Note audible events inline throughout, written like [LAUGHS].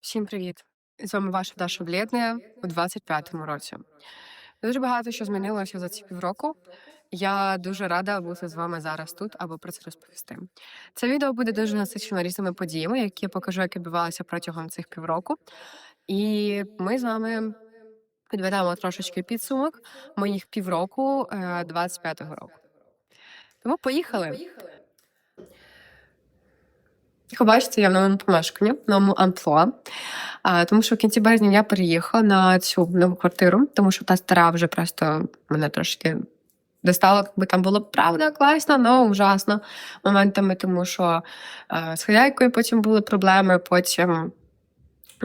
Всім привіт! З вами ваша Даша Блєдне у 25-му році. Дуже багато що змінилося за ці півроку. Я дуже рада бути з вами зараз тут, аби про це розповісти. Це відео буде дуже насичено різними подіями, які я покажу, як відбувалися протягом цих півроку. І ми з вами підведемо трошечки підсумок моїх півроку е, 25-го року. Тому поїхали. Як ви бачите, я в новому помешканні, в новому амплуа. Тому що в кінці березня я переїхала на цю нову квартиру, тому що та стара вже просто мене трошки достала, якби там було правда класно, але ужасно моментами, тому що е, з хазяйкою потім були проблеми, потім.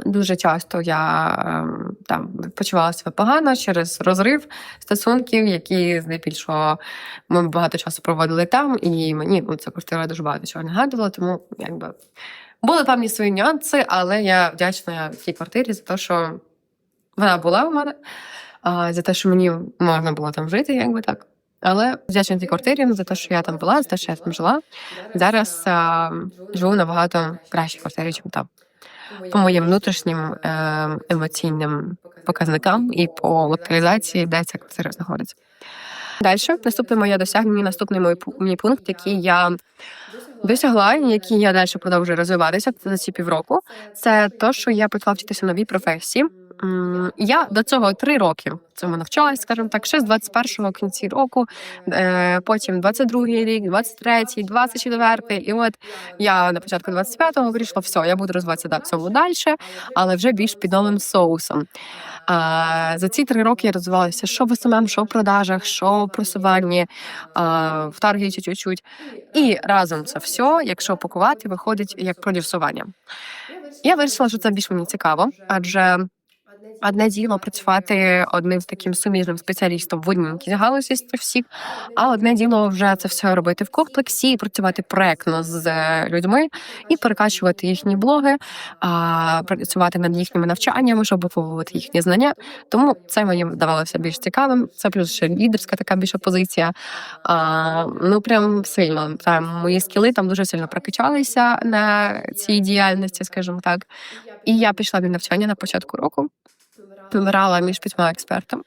Дуже часто я е, там почувала себе погано через розрив стосунків, які здебільшого ми багато часу проводили там, і мені ну, ця квартира дуже багато чого нагадувала, тому якби були певні свої нюанси, але я вдячна тій квартирі за те, що вона була у мене, а, за те, що мені можна було там жити, якби так. Але вдячна тій квартирі за те, що я там була, за те, що я там жила. Зараз а, живу набагато кращій квартирі, ніж там. По моїм внутрішнім е, емоційним показникам і по локалізації, де ця квартира знаходиться. Далі, наступне моє досягнення, наступний мій, мій пункт, який я досягла, і який я далі продовжую розвиватися за ці півроку, це те, що я почала вчитися новій професії. Я до цього три роки цьому навчалась, скажімо так, ще з 21-го кінці року, е, потім 22-й рік, 23-й, 24-й. І от я на початку 25-го вирішила, все, я буду розвиватися в цьому далі, але вже більш під новим соусом. За ці три роки я розвивалася що в СММ, що в продажах, що в просуванні, в таргеті чуть-чуть. І разом це все, якщо пакувати, виходить як продюсування. Я вирішила, що це більш мені цікаво, адже одне діло працювати одним з таким суміжним спеціалістом в одній якійсь галузі з всіх, а одне діло вже це все робити в комплексі, працювати проектно з е, людьми і перекачувати їхні блоги, а, працювати над їхніми навчаннями, щоб виховувати їхні знання. Тому це мені вдавалося більш цікавим. Це плюс ще лідерська така більша позиція. А, ну прям сильно там мої скіли там дуже сильно прокачалися на цій діяльності, скажімо так. І я пішла на навчання на початку року. Вибирала між п'ятьма експертами,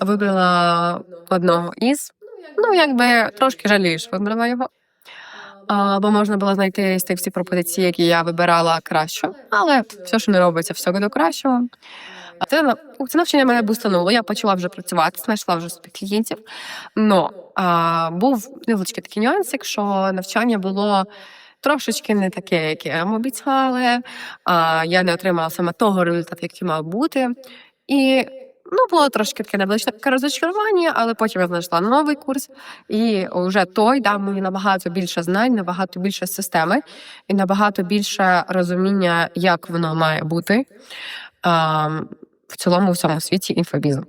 вибрала одного із. Ну, якби трошки жалію, вибрала його. А, бо можна було знайти з тих всіх пропозицій, які я вибирала краще. Але все, що не робиться, все до кращого. Це, це навчання мене бустануло. Я почала вже працювати, знайшла вже собі клієнтів. Но а, був невеличкий такий нюансик, що навчання було трошечки не таке, яке нам обіцяли. А, я не отримала саме того результату, який мав бути. І ну, було трошки таке невеличке розочарування, але потім я знайшла новий курс, і вже той дав мені набагато більше знань, набагато більше системи і набагато більше розуміння, як воно має бути а, в цілому в цьому світі інфобізу. Е,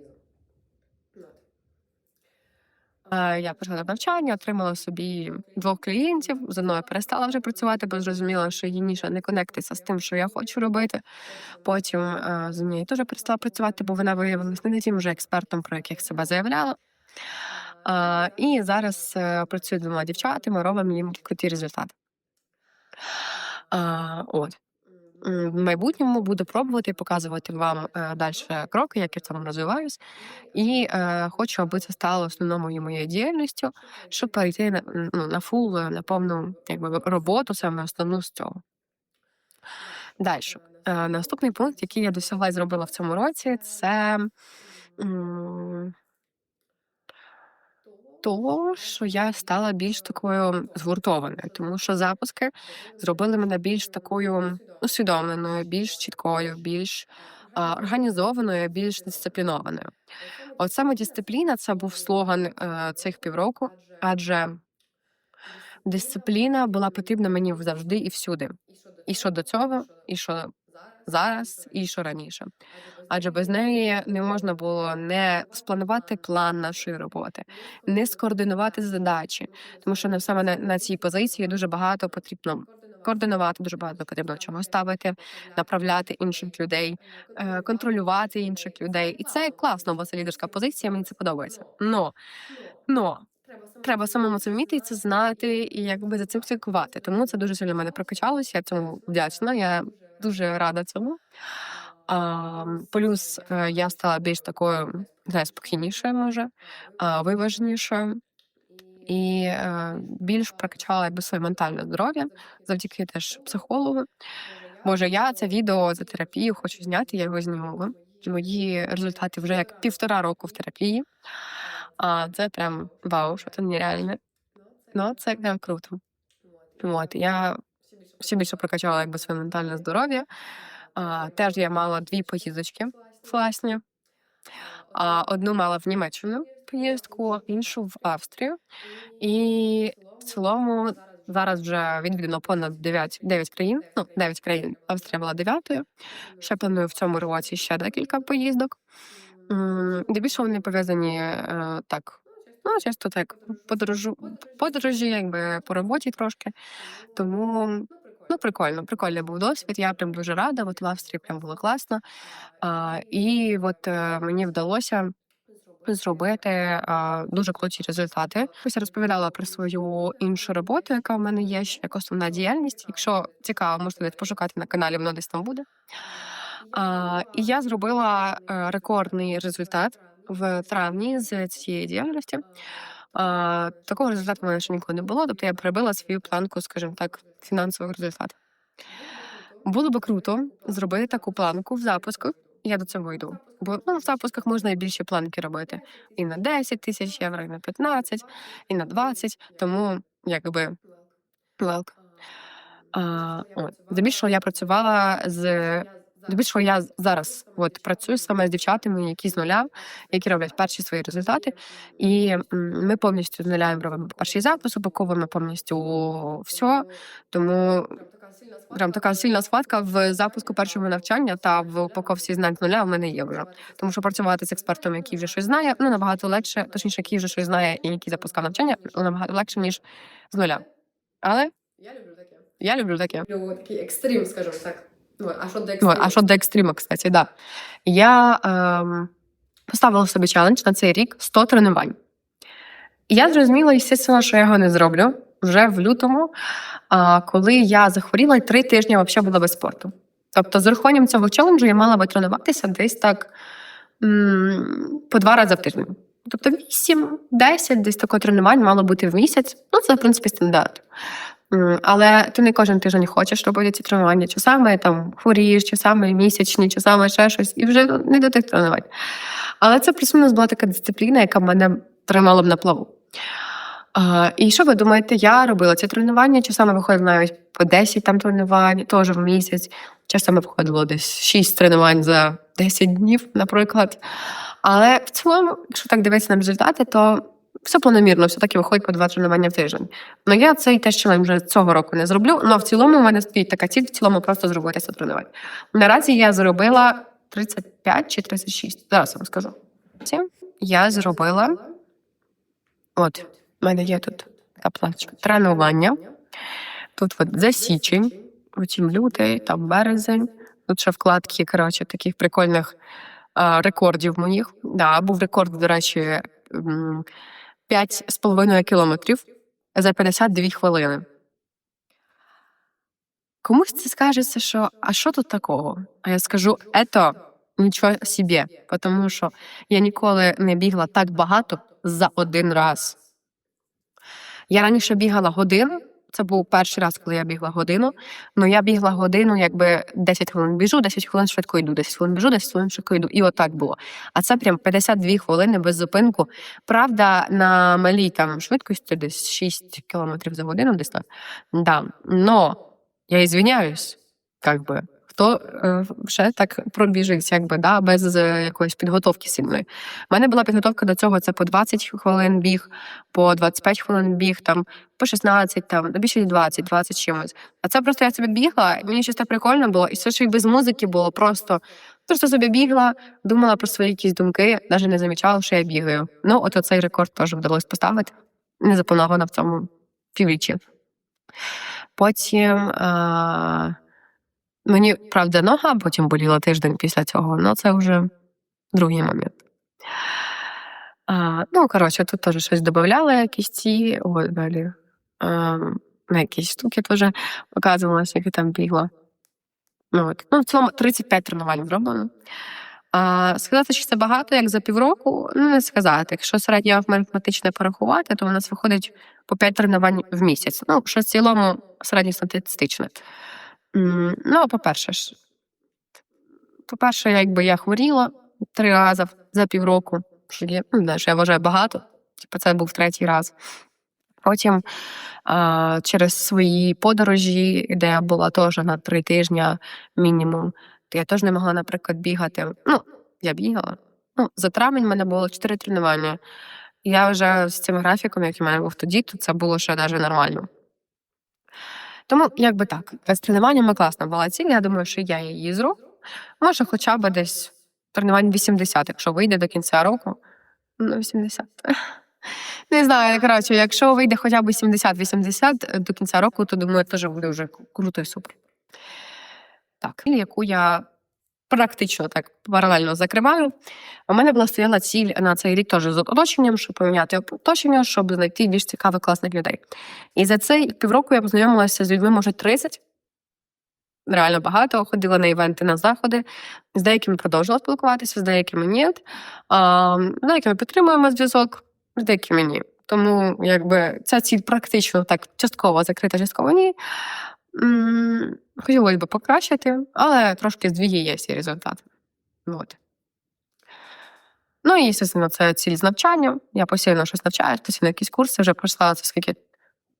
Я почала навчання, отримала собі двох клієнтів. З одною перестала вже працювати, бо зрозуміла, що її ніша не конектиться з тим, що я хочу робити. Потім е, з нею теж перестала працювати, бо вона виявилася не тим вже експертом, про яких себе заявляла. Е, І зараз е, працюю з двома дівчатами, робимо їм круті результати. Е, От. В майбутньому буду пробувати показувати вам е, далі кроки, як я в цьому розвиваюсь. І е, хочу, аби це стало основною моєю діяльністю, щоб перейти на, ну, на фул, е, на повну якби, роботу, саме основну з цього. Далі. Е, наступний пункт, який я досягла і зробила в цьому році, це м, того, що я стала більш такою згуртованою, тому що запуски зробили мене більш такою усвідомленою, більш чіткою, більш а, організованою, більш дисциплінованою. От саме дисципліна це був слоган е, цих півроку, адже дисципліна була потрібна мені завжди і всюди. І що до цього, і що зараз, і що раніше. Адже без неї не можна було не спланувати план нашої роботи, не скоординувати задачі, тому що на саме на, на цій позиції дуже багато потрібно координувати, дуже багато потрібно чого ставити, направляти інших людей, е, контролювати інших людей. І це класно, бо це лідерська позиція. Мені це подобається. Но, но треба самому це вміти і це знати, і якби за цим слідкувати. Тому це дуже сильно мене прокачалося. Я цьому вдячна. Я дуже рада цьому. А, плюс е, я стала більш такою, не спокійнішою, може, виваженішою. І е, більш прокачала якби своє ментальне здоров'я завдяки теж психологу. Може, я це відео за терапію хочу зняти, я його знімала. Мої результати вже як півтора року в терапії. А це прям вау, що це нереальне. Ну, це прям круто. От, я ще більше прокачала якби своє ментальне здоров'я. А, теж я мала дві поїздочки класні. А, одну мала в Німеччину поїздку, іншу в Австрію. І в цілому зараз вже відвідано понад 9, 9 країн. Ну, 9 країн. Австрія була дев'ятою. Ще планую в цьому році ще декілька поїздок. М, Здебільшого вони пов'язані е, так. Ну, часто так, подорожу, подорожі, якби по роботі трошки. Тому ну, прикольно, прикольний був досвід. Я прям дуже рада. От в Австрії прям було класно. А, і от е, мені вдалося зробити а, дуже круті результати. Ось я розповідала про свою іншу роботу, яка в мене є як основна діяльність. Якщо цікаво, можете десь пошукати на каналі, воно десь там буде. А, і я зробила е, рекордний результат в травні з цієї діяльності. Такого результату в мене ще ніколи не було. Тобто я перебила свою планку, скажімо так, фінансових результатів. Було би круто зробити таку планку в запуску. Я до цього йду. Бо ну, в запусках можна і більші планки робити. І на 10 тисяч євро, і на 15, і на 20. Тому якби от. Здебільшого я працювала з здебільшого я зараз от працюю саме з дівчатами, які з нуля, які роблять перші свої результати. І ми повністю з нуля робимо перший запис, упаковуємо повністю все. Тому прям така сильна схватка в запуску першого навчання та в упаковці знань з нуля в мене є вже. Тому що працювати з експертом, який вже щось знає, ну набагато легше, точніше, який вже щось знає і який запускав навчання, ну, набагато легше, ніж з нуля. Але Я люблю таке. я люблю таке. Люблю такий екстрим, скажімо так. Ну, а що до екстриму? а що до екстрима, кстати, да. Я ем, поставила собі челендж на цей рік 100 тренувань. І я зрозуміла, звісно, що я його не зроблю вже в лютому, а, коли я захворіла і три тижні взагалі була без спорту. Тобто, з урахуванням цього челенджу я мала би тренуватися десь так м, по два рази в тиждень. Тобто 8-10 десь такого тренувань мало бути в місяць. Ну, це, в принципі, стандарт. Але ти не кожен тиждень хочеш робити ці тренування. Часами там хворієш, часами місячні, часами ще щось, і вже не до тих тренувань. Але це плюс-мінус була така дисципліна, яка мене тримала б на плаву. І що ви думаєте, я робила ці тренування, часами виходило навіть по 10 там тренувань, теж в місяць. Часами виходило десь 6 тренувань за 10 днів, наприклад. Але в цілому, якщо так дивитися на результати, то все планомірно, все таки виходить по два тренування в тиждень. Ну я цей теж челендж вже цього року не зроблю. але в цілому в мене стоїть така ціль, в цілому просто зробити 100 тренувань. Наразі я зробила 35 чи 36. Зараз вам скажу. Ці Я зробила. От, в мене є тут така плашка. Тренування. Тут от за січень, потім лютий, там березень. Тут ще вкладки, коротше, таких прикольних а, рекордів моїх. Да, був рекорд, до речі, 5,5 кілометрів за 52 хвилини. Комусь це скажеться, що а що тут такого? А я скажу, ето нічого собі, тому що я ніколи не бігла так багато за один раз. Я раніше бігала годину. Це був перший раз, коли я бігла годину. Ну я бігла годину, якби 10 хвилин біжу, 10 хвилин швидко йду, 10 хвилин біжу, 10 хвилин швидко йду. І отак було. А це прям 52 хвилини без зупинку. Правда, на малій там швидкості десь 6 кілометрів за годину, десь так. Да. Но я извиняюсь, як би. Хто е, ще так пробіжить, якби да, без е, якоїсь підготовки сильної. У мене була підготовка до цього: це по 20 хвилин біг, по 25 хвилин біг, там по 16, там більше 20, 20 чимось. А це просто я собі бігла, мені щось так прикольно було, і все ще й без музики було просто. Просто собі бігла, думала про свої якісь думки, навіть не замічала, що я бігаю. Ну, от оцей рекорд теж вдалося поставити. Не заплановано в цьому півріччі. Потім а, мені, правда, нога потім боліла тиждень після цього, але це вже другий момент. А, ну, коротше, тут теж щось додавали, якісь ці, от далі. А, на якісь штуки теж показувалося, як я там бігла. От. Ну, в цілому 35 тренувань зроблено. А, сказати, що це багато, як за півроку, ну не сказати. Якщо середньо математично порахувати, то у нас виходить по 5 тренувань в місяць. Ну, що в цілому середньостатистичне. М, Ну, по-перше, ж, по-перше, якби я хворіла три рази за півроку, що є, ну, не, що я вважаю багато. Типу, це був третій раз. Потім а, через свої подорожі, де я була теж на три тижні мінімум, то я теж не могла, наприклад, бігати. Ну, я бігала. Ну, за травень в мене було чотири тренування. Я вже з цим графіком, який в мене був тоді, то це було ще навіть нормально. Тому, якби так, з тренуваннями класна була ціль. Я думаю, що я її зроблю. Може, хоча б десь тренувань 80, якщо вийде до кінця року. Ну, 80. [LAUGHS] Не знаю, коротше, якщо вийде хоча б 70-80 до кінця року, то думаю, теж буде вже круто і супер. Так, яку я практично так паралельно закриваю. У мене була стояла ціль на цей рік теж з оточенням, щоб поміняти оточення, щоб знайти більш цікавих класних людей. І за цей півроку я познайомилася з людьми, може, 30. Реально багато, ходила на івенти, на заходи. З деякими продовжила спілкуватися, з деякими ні. З деякими підтримуємо зв'язок, з деякими ні. Тому якби ця ціль практично так частково закрита, частково ні. Хотілося б покращити, але трошки є всі результати. От. Ну і, звісно, це ціль з навчання. Я постійно щось навчаюсь, постійно якісь курси вже пройшла це скільки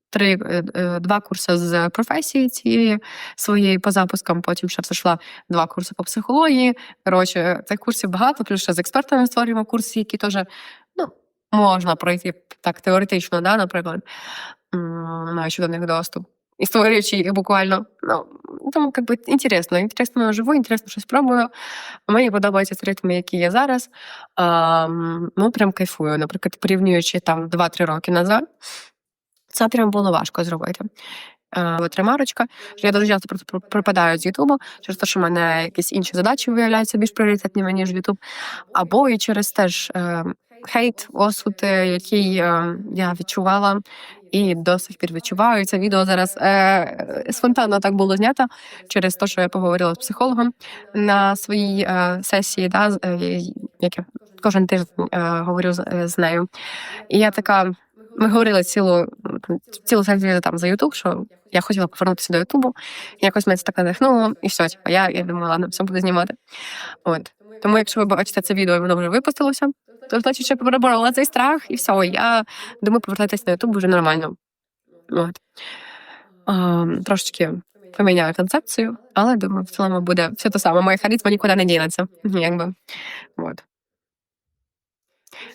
три, е, е, два курси з професії цієї своєї по запускам. Потім ще зайшла два курси по психології. Коротше, цих курсів багато, плюс ще з експертами створюємо курси, які теж ну, можна пройти так теоретично, да, наприклад, маючи до них доступ. І створюючи їх буквально. Ну, тому як би інтересно. Інтересно живу, інтересно щось пробую. Мені подобаються ритми, які є зараз. А, ну, прям кайфую. Наприклад, порівнюючи там 2-3 роки назад, це прям було важко зробити. От ремарочка, я дуже часто просто пропадаю з Ютубу через те, що в мене якісь інші задачі виявляються більш пріоритетними, ніж Ютуб. Або і через теж е, хейт, осуд, е, який е, я відчувала і до сих пір відчуваю. Це відео зараз е, спонтанно так було знято через те, що я поговорила з психологом на своїй е, сесії, да, е, як я кожен тиждень е, говорю з, е, з нею. І я така. Ми говорили цілу цілу сесію там за Ютуб, що я хотіла повернутися до Ютубу. Якось мене це так надихнуло, і все, типу, я, я думала, ладно, все буду знімати. От. Тому, якщо ви бачите це відео, і воно вже випустилося, то значить, що переборола цей страх, і все. Я думаю, повертатися на Ютуб вже нормально. От. А, трошечки поміняю концепцію, але думаю, в цілому буде все те саме. Моя харизма нікуди не дінеться. [LAUGHS] Якби. От.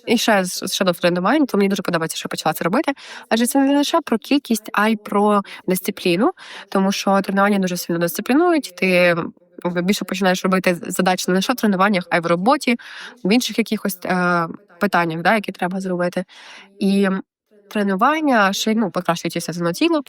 І ще щодо тренувань, то мені дуже подобається, що я почала це робити. Адже це не лише про кількість, а й про дисципліну, тому що тренування дуже сильно дисциплінують. Ти більше починаєш робити задач не лише в тренуваннях, а й в роботі, в інших якихось е, питаннях, да, які треба зробити. І тренування ще ну, покращують естественно тіло.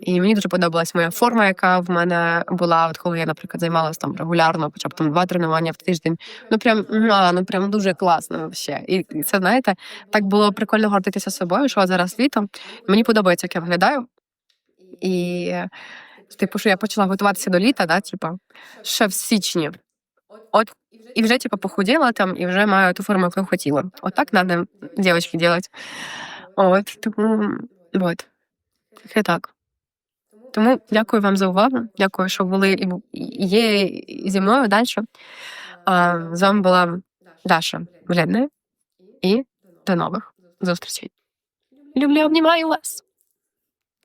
І мені дуже подобалась моя форма, яка в мене була, от коли я, наприклад, займалася там регулярно, хоча б там два тренування в тиждень. Ну прям муа, ну прям дуже класно вообще. І це знаєте, так було прикольно гордитися собою, що зараз літо. Мені подобається, як я виглядаю. І типу, що я почала готуватися до літа, да, типу, ще в січні. От і вже типу, похуділа там, і вже маю ту форму, яку хотіла. От так треба, дівчатки, робити. От, тому от. Таке так. Тому дякую вам за увагу. Дякую, що були і є зі мною далі. А, з вами була Даша Бледна. І до нових зустрічей. Люблю, обнімаю вас.